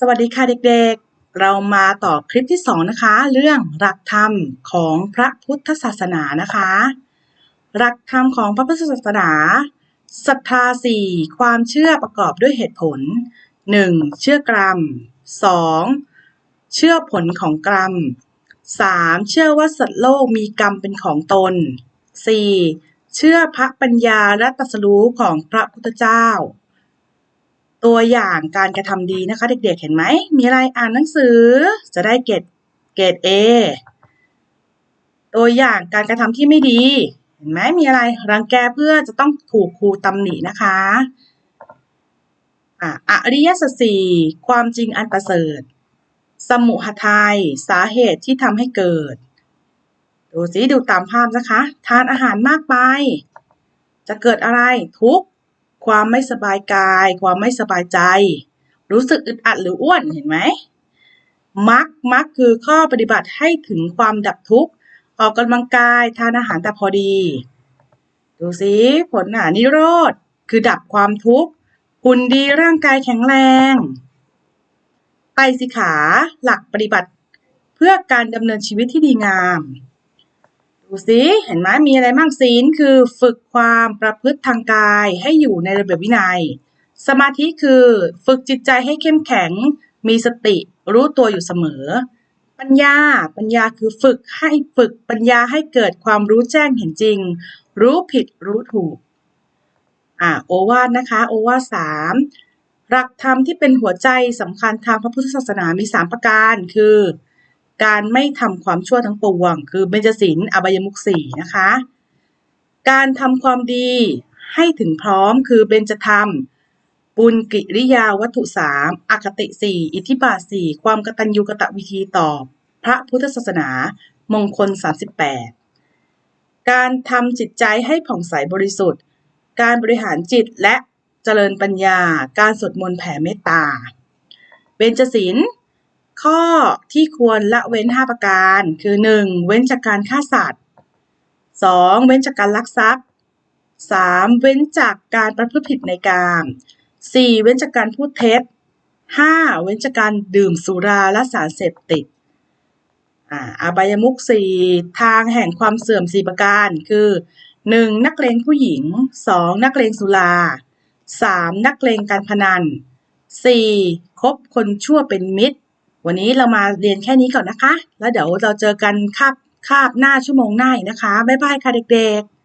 สวัสดีค่ะเด็กๆ เรามาต่อคลิปที่สองนะคะ เรื่องหลักธรรมของพระพุทธศาสนานะคะ หลักธรรมของพระพุทธศาสนาศรัทธาสี่ความเชื่อประกอบด้วยเหตุผล 1. เชื่อกรรม 2. เชื่อผลของกรรม 3. เชื่อว่าสัตว์โลกมีกรรมเป็นของตน 4. เชื่อพระปัญญาและตรัสรู้ของพระพุทธเจ้า ตัวอย่างการกระทำดีนะคะ เด็กๆ เห็นไหม มีอะไรอ่านหนังสือ จะได้เกรดเกรด A ตัวอย่างการกระทำที่ไม่ดี เห็นไหมมีอะไรรังแกเพื่อจะต้องถูกครูตำหนินะคะอะอริยสัจสี่ความจริงอันประเสริฐ สมุหทัยสาเหตุที่ทำให้เกิด ดูสิดูตามภาพนะคะ ทานอาหารมากไป จะเกิดอะไรทุกข์ ความไม่สบายกาย ความไม่สบายใจ รู้สึกอึดอัดหรืออ้วนเห็นไหมมักมักคือข้อปฏิบัติให้ถึงความดับทุกข์ ออกกำลังกายทานอาหารแต่พอดี ดูสิผลอะนิโรธ คือดับความทุกข์หุ่นดีร่างกายแข็งแรงไตสิขาหลักปฏิบัติเพื่อการดำเนินชีวิตที่ดีงาม ดูสิเห็นไหมมีอะไรบ้างศีลคือฝึกความประพฤติทางกายให้อยู่ในระเบียบวินัย สมาธิคือฝึกจิตใจให้เข้มแข็ง มีสติรู้ตัวอยู่เสมอ ปัญญาปัญญาคือฝึกให้ฝึกปัญญาให้เกิดความรู้แจ้งเห็นจริง รู้ผิดรู้ถูกอ่าโอวาทนะคะโอวาทสามหลักธรรมที่เป็นหัวใจสำคัญทางพระพุทธศาสนามีสามประการ คือ การไม่ทำความชั่วทั้งปวง คือเบญจศีลอบายมุขสี่นะคะ การทำความดีให้ถึงพร้อมคือเบญจธรรมบุญกิริยาวัตถุสามอคติสี่อิทธิบาทสี่ความกตัญญูกตวิธีต่อพระพุทธศาสนามงคล 38 การทำจิตใจให้ผ่องใสบริสุทธิ์ การบริหารจิตและเจริญปัญญา การสวดมนต์แผ่เมตตา เบญจศีล ข้อที่ควรละเว้น 5 ประการ คือ 1. เว้นจากการฆ่าสัตว์ 2. เว้นจากการลักทรัพย์ 3. เว้นจากการประพฤติผิดในกาม 4. เว้นจากการพูดเท็จ 5. เว้นจากการดื่มสุราและสารเสพติดอาอบายมุขสี่ทางแห่งความเสื่อมสี่ประการ คือ 1. นักเลงผู้หญิง 2. นักเลงสุรา 3. นักเลงการพนัน 4. คบคนชั่วเป็นมิตร วันนี้เรามาเรียนแค่นี้ก่อนนะคะ แล้วเดี๋ยวเราเจอกันคาบคาบหน้าชั่วโมงหน้าอีกนะคะ บ๊ายบายค่ะเด็กๆ